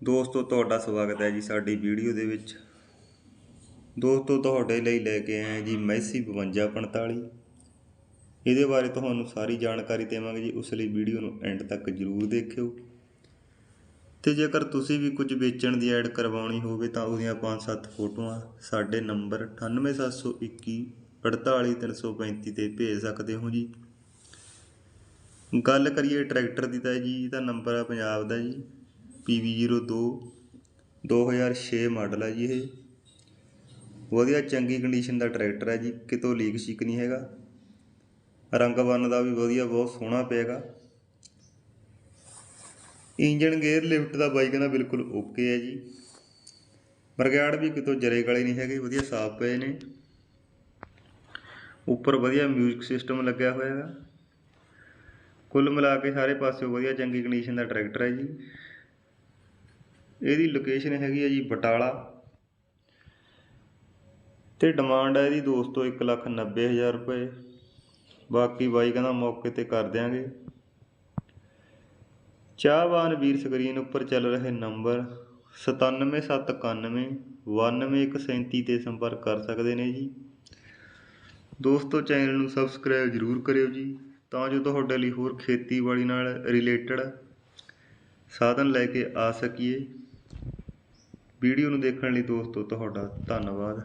ਦੋਸਤੋ, ਤੁਹਾਡਾ ਸਵਾਗਤ ਹੈ ਜੀ ਸਾਡੀ ਵੀਡੀਓ ਦੇ ਵਿੱਚ। ਦੋਸਤੋ, ਤੁਹਾਡੇ ਲਈ ਲੈ ਕੇ ਆਏ ਜੀ ਮੈਸੀ 5245 ਇਹਦੇ ਬਾਰੇ ਤੁਹਾਨੂੰ ਸਾਰੀ ਜਾਣਕਾਰੀ ਦੇਵਾਂਗੇ ਜੀ, ਉਸ ਲਈ ਵੀਡੀਓ ਨੂੰ ਐਂਡ ਤੱਕ ਜਰੂਰ ਦੇਖਿਓ। ਤੇ ਜੇਕਰ ਤੁਸੀਂ ਵੀ ਕੁਝ ਵੇਚਣ ਦੀ ਐਡ ਕਰਵਾਉਣੀ ਹੋਵੇ ਤਾਂ ਉਹਦੀਆਂ 5-7 ਫੋਟੋਆਂ ਸਾਡੇ ਨੰਬਰ 98721 48335 ਤੇ ਭੇਜ ਸਕਦੇ ਹੋ ਜੀ। ਗੱਲ ਕਰੀਏ ਟਰੈਕਟਰ ਦੀ ਤਾਂ ਜੀ, ਇਹਦਾ ਨੰਬਰ ਆ ਪੰਜਾਬ ਦਾ ਜੀ। PV02 2006 ਮਾਡਲ ਹੈ ਜੀ ਇਹ। ਵਧੀਆ, ਚੰਗੀ ਕੰਡੀਸ਼ਨ ਦਾ ਟਰੈਕਟਰ ਹੈ ਜੀ, ਕਿਤੋਂ ਲੀਕ ਸ਼ੀਕ ਨਹੀਂ ਹੈਗਾ। ਰੰਗ ਬੰਨ ਦਾ ਵੀ ਵਧੀਆ, ਬਹੁਤ ਸੋਹਣਾ ਪਿਆਗਾ ਇੰਜਨ ਗੇਅਰ ਲਿਫਟ ਦਾ ਬਾਈਕ ਦਾ ਬਿਲਕੁਲ ਓਕੇ ਹੈ ਜੀ। ਬਰਗਾੜ ਵੀ ਕਿਤੋਂ ਜਰੇ ਗਲੇ ਨਹੀਂ ਹੈਗੇ, ਵਧੀਆ ਸਾਫ਼ ਪਏ ਨੇ। ਉੱਪਰ ਵਧੀਆ ਮਿਊਜ਼ਿਕ ਸਿਸਟਮ ਲੱਗਿਆ ਹੋਇਆ ਹੈਗਾ। ਕੁੱਲ ਮਿਲਾ ਕੇ ਸਾਰੇ ਪਾਸੇ ਵਧੀਆ, ਚੰਗੀ ਕੰਡੀਸ਼ਨ ਦਾ ਟਰੈਕਟਰ ਹੈ ਜੀ। ਇਹਦੀ ਲੋਕੇਸ਼ਨ ਹੈਗੀ ਹੈ ਜੀ ਬਟਾਲਾ। ਤੇ ਡਿਮਾਂਡ ਹੈ ਇਹਦੀ ਦੋਸਤੋ 190000 ਰੁਪਏ। ਬਾਕੀ ਬਾਈ ਕਹਿੰਦਾ ਮੌਕੇ ਤੇ ਕਰ ਦਿਆਂਗੇ। ਚਾਹਵਾਨ ਵੀਰ ਸਕਰੀਨ ਉੱਪਰ ਚੱਲ ਰਹੇ ਨੰਬਰ 97791 92137 ਤੇ ਸੰਪਰਕ ਕਰ ਸਕਦੇ ਨੇ ਜੀ। ਦੋਸਤੋ ਚੈਨਲ ਨੂੰ ਸਬਸਕ੍ਰਾਈਬ ਜ਼ਰੂਰ ਕਰਿਓ ਜੀ, ਤਾਂ ਜੋ ਤੁਹਾਡੇ ਲਈ ਹੋਰ ਖੇਤੀਬਾੜੀ ਨਾਲ ਰਿਲੇਟਡ ਸਾਧਨ ਲੈ ਕੇ ਆ ਸਕੀਏ। ਵੀਡੀਓ ਨੂੰ ਦੇਖਣ ਲਈ ਦੋਸਤੋ ਤੁਹਾਡਾ ਧੰਨਵਾਦ।